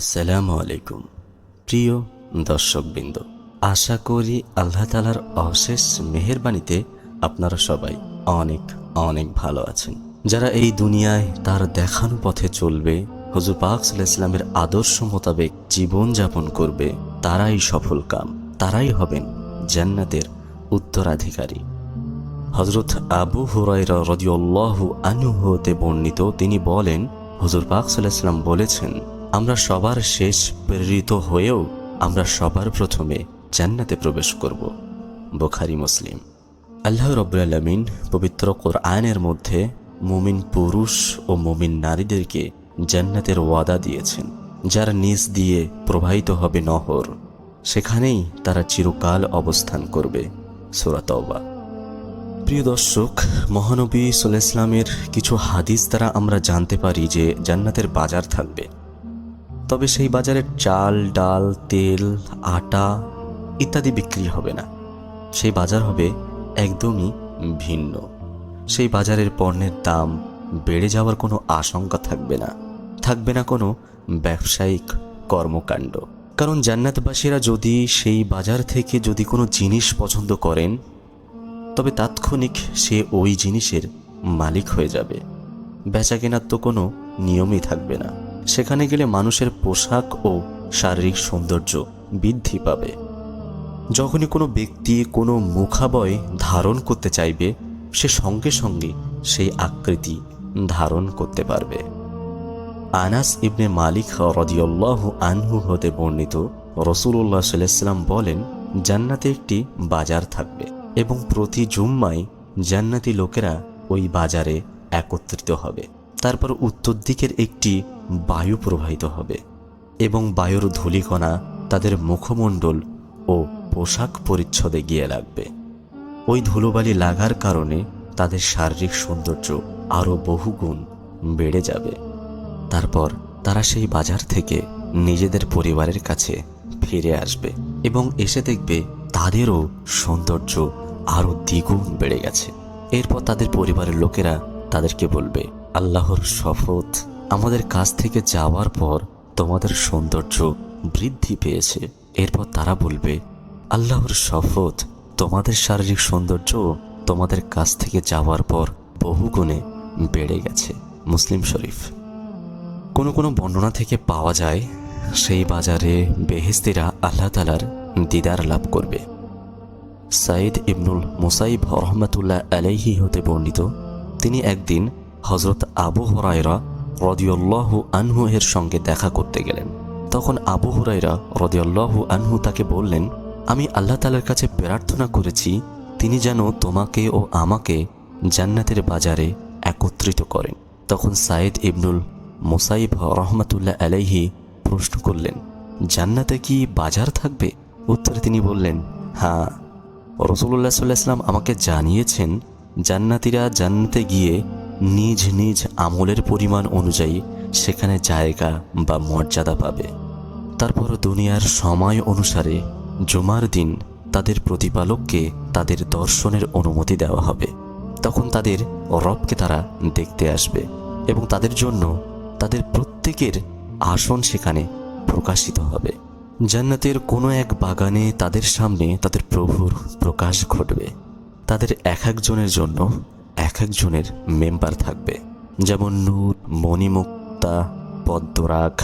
আসসালামু আলাইকুম। প্রিয় দর্শকবৃন্দ, আশা করি আল্লাহ তালার অশেষ মেহেরবানিতে আপনারা সবাই অনেক অনেক ভালো আছেন। যারা এই দুনিয়ায় তার দেখানো পথে চলবে, হজুর পাক সাল্লাহ ইসলামের আদর্শ মোতাবেক জীবনযাপন করবে, তারাই সফল কাম, তারাই হবেন জান্নাতের উত্তরাধিকারী। হজরত আবু হুরাইরা রদিউল্লাহু আনু হতে বর্ণিত তিনি বলেন, হুজুর পাক সাল্লাম বলেছেন আমরা সবার শেষ প্রেরিত হয়েও আমরা সবার প্রথমে জান্নাতে প্রবেশ করব। বোখারি, মুসলিম। আল্লাহ রব্বুল পবিত্র কোরআনের মধ্যে মুমিন পুরুষ ও মুমিন নারীদেরকে জান্নাতের ওয়াদা দিয়েছেন, যার নিজ দিয়ে প্রবাহিত হবে নহর। সেখানেই তারা চিরকাল অবস্থান করবে। সুরাতবা প্রিয় দর্শক, মহানবী সাল্লাহ ইসলামের কিছু হাদিস দ্বারা আমরা জানতে পারি যে জান্নাতের বাজার থাকবে। তবে সেই বাজারে চাল, ডাল, তেল, আটা ইত্যাদি বিক্রি হবে না। সেই বাজার হবে একদমই ভিন্ন। সেই বাজারের পণ্যের দাম বেড়ে যাওয়ার কোনো আশঙ্কা থাকবে না। থাকবে না কোনো ব্যবসায়িক কর্মকাণ্ড। কারণ জান্নাতবাসীরা যদি সেই বাজার থেকে যদি কোনো জিনিস পছন্দ করেন, তবে তাৎক্ষণিক সে ওই জিনিসের মালিক হয়ে যাবে। বেচা কেনার তো কোনো নিয়মই থাকবে না। সেখানে গেলে মানুষের পোশাক ও শারীরিক সৌন্দর্য বৃদ্ধি পাবে। যখনই কোনো ব্যক্তি কোনো মুখাবয় ধারণ করতে চাইবে, সে সঙ্গে সঙ্গে সেই আকৃতি ধারণ করতে পারবে। আনাস ইবনে মালিক রদিয়াল্লাহ আনহু হতে বর্ণিত রসুল্লাহ সাল্লাম বলেন, জান্নাতে একটি বাজার থাকবে এবং প্রতি জুম্মায় জান্নাতি লোকেরা ওই বাজারে একত্রিত হবে। তারপর উত্তর দিকের একটি বায়ু প্রবাহিত হবে এবং বায়ুর ধূলিকণা তাদের মুখমণ্ডল ও পোশাক পরিচ্ছদে গিয়ে লাগবে। ওই ধুলোবালি লাগার কারণে তাদের শারীরিক সৌন্দর্য আরও বহুগুণ বেড়ে যাবে। তারপর তারা সেই বাজার থেকে নিজেদের পরিবারের কাছে ফিরে আসবে এবং এসে দেখবে তাদেরও সৌন্দর্য আরও দ্বিগুণ বেড়ে গেছে। এরপর তাদের পরিবারের লোকেরা তাদেরকে বলবে, আল্লাহর শপথ আমাদের কাছ থেকে যাওয়ার পর তোমাদের সৌন্দর্য বৃদ্ধি পেয়েছে। এরপর তারা বলবে, আল্লাহর শপথ তোমাদের শারীরিক সৌন্দর্য তোমাদের কাছ থেকে যাওয়ার পর বহুগুণে বেড়ে গেছে। মুসলিম শরীফ। কোনো কোনো বর্ণনা থেকে পাওয়া যায়, সেই বাজারে বেহেস্তিরা আল্লাহ তালার দিদার লাভ করবে। সাইদ ইবনুল মুসাইব রহমতুল্লাহ আলাইহি হতে বর্ণিত, তিনি একদিন হজরত আবু হরাইরা রদিউল্লাহু আনহু এর সঙ্গে দেখা করতে গেলেন। তখন আবু হুরাইরা রদিউল্লাহু আনহু তাকে বললেন, আমি আল্লাহ তালার কাছে প্রার্থনা করেছি, তিনি যেন তোমাকে ও আমাকে জান্নাতের বাজারে একত্রিত করেন। তখন সাইদ ইবনুল মোসাইব রহমতুল্লাহ আলাইহি প্রশ্ন করলেন, জান্নাতে কি বাজার থাকবে? উত্তরে তিনি বললেন হ্যাঁ রসুল্লাহ সাল্লাম আমাকে জানিয়েছেন, জান্নাতিরা জান্নাতে গিয়ে নিজ নিজ আমলের পরিমাণ অনুযায়ী সেখানে জায়গা বা মর্যাদা পাবে। তারপর দুনিয়ার সময় অনুসারে জুমার দিন তাদের প্রতিপালককে তাদের দর্শনের অনুমতি দেওয়া হবে। তখন তাদের রবকে তারা দেখতে আসবে এবং তাদের জন্য তাদের প্রত্যেকের আসন সেখানে প্রকাশিত হবে। জান্নাতের কোনো এক বাগানে তাদের সামনে তাদের প্রভুর প্রকাশ ঘটবে। তাদের এক একজনের জন্য এক একজনের মেম্বার থাকবে। যেমন নূর মণিমুক্তা পদ্মরাগ,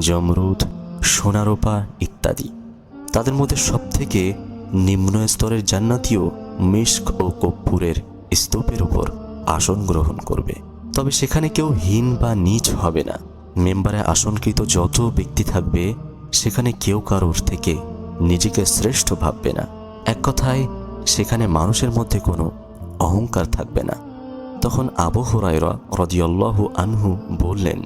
জমরুদ, সোনারোপা ইত্যাদি। তাদের মধ্যে সবথেকে নিম্ন স্তরের জান্নাতীয় মিস্ক ও কপ্পুরের স্তূপের উপর আসন গ্রহণ করবে। তবে সেখানে কেউ হীন বা নিচ হবে না। মেম্বারে আসনকৃত যত ব্যক্তি থাকবে, সেখানে কেউ কারোর থেকে নিজেকে শ্রেষ্ঠ ভাববে না। এক কথায়, সেখানে মানুষের মধ্যে কোনো অহংকার থাকবে না। তখন আবু হরাইরা রদিয়াল্লাহু আনহু বললেন,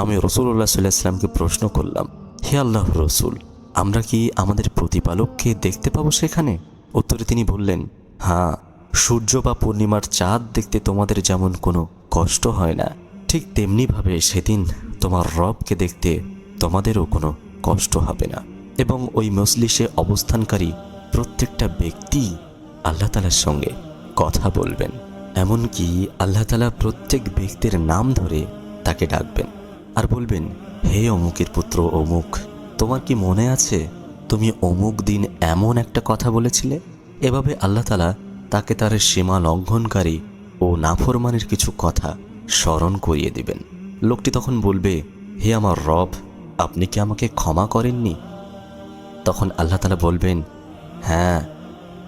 আমি রসুল্লাহ সাল্লাহামকে প্রশ্ন করলাম, হে আল্লাহ রসুল, আমরা কি আমাদের প্রতিপালককে দেখতে পাবো সেখানে? উত্তরে তিনি বললেন হ্যাঁ সূর্য বা পূর্ণিমার চাঁদ দেখতে তোমাদের যেমন কোনো কষ্ট হয় না, ঠিক তেমনিভাবে সেদিন তোমার রবকে দেখতে তোমাদেরও কোনো কষ্ট হবে না। এবং ওই মজলিসে অবস্থানকারী প্রত্যেকটা ব্যক্তি আল্লাহ তালার সঙ্গে কথা বলবেন। এমনকি আল্লাহ তালা প্রত্যেক ব্যক্তির নাম ধরে তাকে ডাকবেন। আর বলবেন, হে অমুকের পুত্র, অমুক, তোমার কি মনে আছে তুমি অমুক দিন এমন একটা কথা বলেছিলে? এভাবে আল্লাহ তালা তাকে তার সীমা লঙ্ঘনকারী ও নাফরমানের কিছু কথা স্মরণ করিয়ে দিবেন। লোকটি তখন বলবে, হে আমার রব, আপনি কি আমাকে ক্ষমা করেননি? তখন আল্লাহ তালা বলবেন হ্যাঁ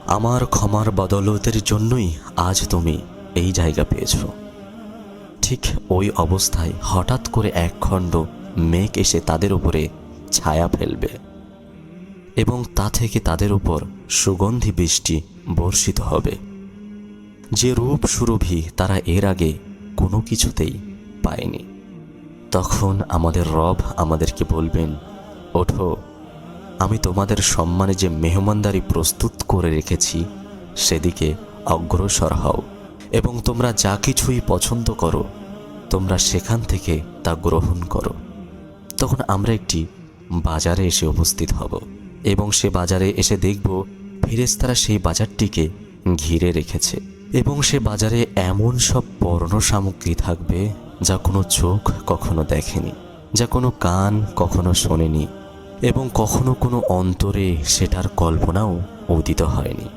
আমার ক্ষমার বদলতের জন্যই আজ তুমি এই জায়গা পেয়েছ। ঠিক ওই অবস্থায় হঠাৎ করে এক খণ্ড মেঘ এসে তাদের উপরে ছায়া ফেলবে এবং তা থেকে তাদের উপর সুগন্ধি বৃষ্টি বর্ষিত হবে। যে রূপ সুরভি তারা এর আগে কোনো কিছুতেই পায়নি। তখন আমাদের রব আমাদেরকে বলবেন, ওঠো আমি তোমাদের সম্মানে যে মেহমানদারি প্রস্তুত করে রেখেছি, সেদিকে অগ্রসর হও। এবং তোমরা যা কিছুই পছন্দ করো, তোমরা সেখান থেকে তা গ্রহণ করো। তখন আমরা একটি বাজারে এসে উপস্থিত হব এবং সে বাজারে এসে দেখব ফেরেস্তারা সেই বাজারটিকে ঘিরে রেখেছে এবং সে বাজারে এমন সব পর্ণ সামগ্রী থাকবে যা কোনো চোখ কখনো দেখেনি, যা কোনো কান কখনো শোনেনি। এবং কখনো কোনো অন্তরে সেটার কল্পনাও উদিত হয়নি।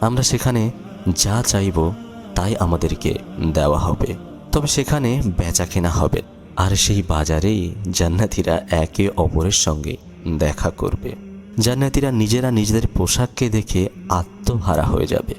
আমরা সেখানে যা চাইব তাই আমাদেরকে দেওয়া হবে। তবে সেখানে বেচা কেনা হবে আর সেই বাজারেই জান্নাতিরা একে অপরের সঙ্গে দেখা করবে। জান্নাতিরা নিজেরা নিজেদের পোশাককে দেখে আত্মহারা হয়ে যাবে।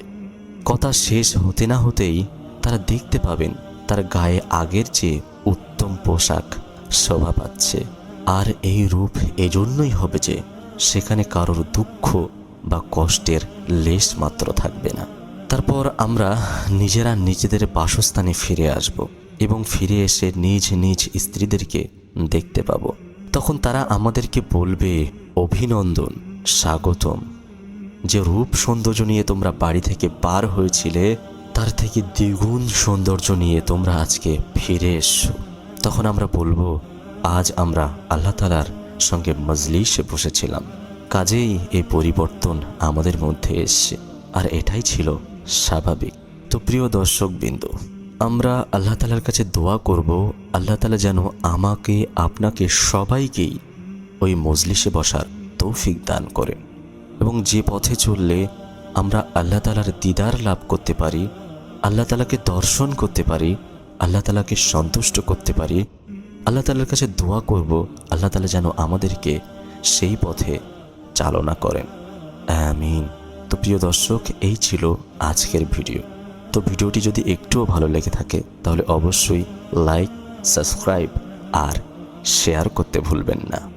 কথা শেষ হতে না হতেই তারা দেখতে পাবেন তার গায়ে আগের চেয়ে উত্তম পোশাক শোভা পাচ্ছে। আর এই রূপ এজন্যই হবে যে সেখানে কারোর দুঃখ বা কষ্টের লেশ মাত্র থাকবে না। তারপর আমরা নিজেরা নিজেদের বাসস্থানে ফিরে আসব এবং ফিরে এসে নিজ নিজ স্ত্রীদেরকে দেখতে পাবো। তখন তারা আমাদেরকে বলবে, অভিনন্দন, স্বাগতম। যে রূপ সৌন্দর্য নিয়ে তোমরা বাড়ি থেকে বার হয়েছিলে, তার থেকে দ্বিগুণ সৌন্দর্য নিয়ে তোমরা আজকে ফিরে এসছো। তখন আমরা বলব আজ আমরা আল্লাহ তালার সঙ্গে মজলিসে বসেছিলাম। কাজেই এই পরিবর্তন আমাদের মধ্যে এসছে। আর এটাই ছিল স্বাভাবিক। তো প্রিয় দর্শক বিন্দু আমরা আল্লাহ তালার কাছে দোয়া করব, আল্লাহ তালা যেন আমাকে, আপনাকে সবাইকেই ওই মজলিসে বসার তৌফিক দান করেন। এবং যে পথে চললে আমরা আল্লাহ তালার দিদার লাভ করতে পারি, আল্লাহ তালাকে দর্শন করতে পারি, আল্লাহ তালাকে সন্তুষ্ট করতে পারি আল্লাহ তালার কাছে দোয়া করব, আল্লাহ তালা যেন আমাদেরকে সেই পথে চালনা করেন। আমিন। তো প্রিয় দর্শক, এই ছিল আজকের ভিডিও। তো ভিডিওটি যদি একটুও ভালো লেগে থাকে, তাহলে অবশ্যই লাইক, সাবস্ক্রাইব আর শেয়ার করতে ভুলবেন না।